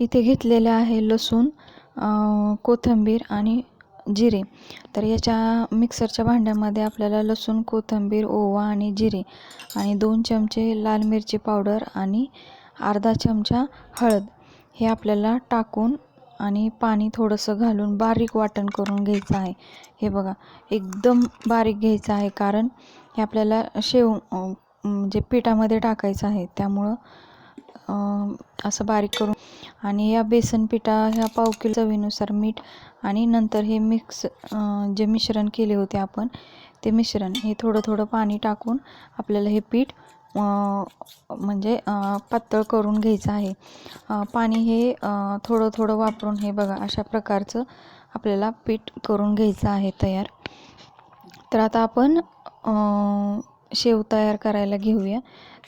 इथे घेतलेले आहे लसूण कोथिंबीर आणि जिरे. तर याच्या मिक्सरच्या भांड्यामध्ये आपल्याला लसूण कोथिंबीर ओवा आणि जिरे आणि दोन चमचे लाल मिरची पावडर आणि अर्धा चमचा हळद हे आपल्याला टाकून आणि पाणी थोडंसं घालून बारीक वाटण करून घ्यायचं आहे. हे बघा एकदम बारीक घ्यायचं आहे कारण हे आपल्याला शेव म्हणजे पिठामध्ये टाकायचं आहे. त्यामुळं असं बारीक करून. आणि या बेसन पिठा ह्या पाव किलो चवीनुसार मीठ आणि नंतर हे मिक्स जे मिश्रण केले होते आपण ते मिश्रण हे थोडं थोडं पाणी टाकून आपल्याला हे पीठ म्हणजे पातळ करून घ्यायचं आहे. पाणी हे थोडं थोडं वापरून हे बघा अशा प्रकारचं आपल्याला पीठ करून घ्यायचं आहे तयार. तर आता आपण शेव तयार करायला घेऊया.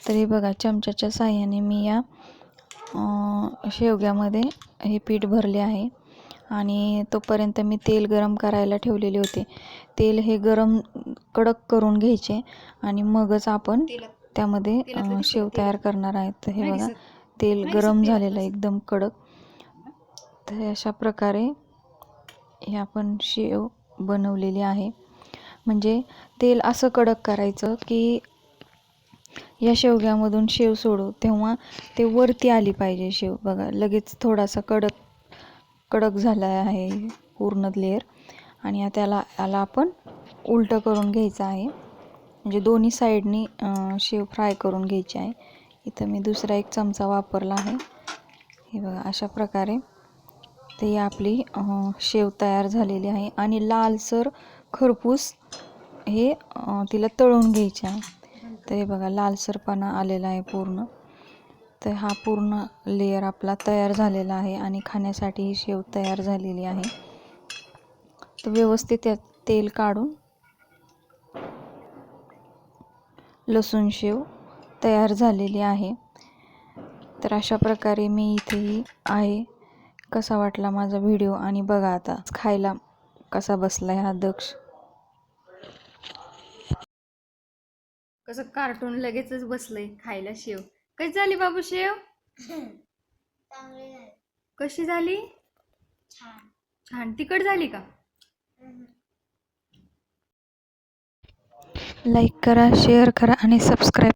तर हे बघा चमच्याच्या साह्याने मी या शेवग्यामध्ये हे पीठ भरले आहे. आणि तोपर्यंत मी तेल गरम करायला ठेवलेले होते. तेल हे गरम कडक करून घ्यायचे आणि मगच आपण त्यामध्ये शेव तयार करणार आहेत. तर हे बघा तेल गरम झालेलं आहे एकदम कडक. तर अशा प्रकारे हे आपण शेव बनवलेली आहे. म्हणजे तेल असं कडक करायचं की या शेवग्यामधून शेव सोडू. तेव्हा ते वरती आली पाहिजे शेव. बघा लगेच थोडासा कडक कडक झाला आहे पूर्ण लेअर आणि त्याला याला आपण उलटं करून घ्यायचं आहे. म्हणजे दोन्ही साईडनी शेव फ्राय करून घ्यायची आहे. इथं मी दुसरा एक चमचा वापरला आहे. हे बघा अशा प्रकारे ते आपली शेव तयार झालेली आहे. आणि लालसर खरपूस हे तिला तळून घ्यायचे आहे तर हे बघा लालसरपणा आलेला आहे पूर्ण. तर हा पूर्ण लेयर आपला तयार झालेला आहे आणि खाण्यासाठी ही शेव तयार झालेली आहे. तर व्यवस्थित त्यात तेल काढून लसूण शेव तयार झालेली आहे. तर अशा प्रकारे मी इथेही आहे. कसा वाटला माझा व्हिडिओ आणि बघा आता खायला. कसा बसला हा दक्ष? कसं कार्टून लगेचच बसलंय खायला शेव. कशी झाली बाबू शेव? कशी झाली? छान. तिखट झाली का? लाईक करा शेअर करा आणि सबस्क्राईब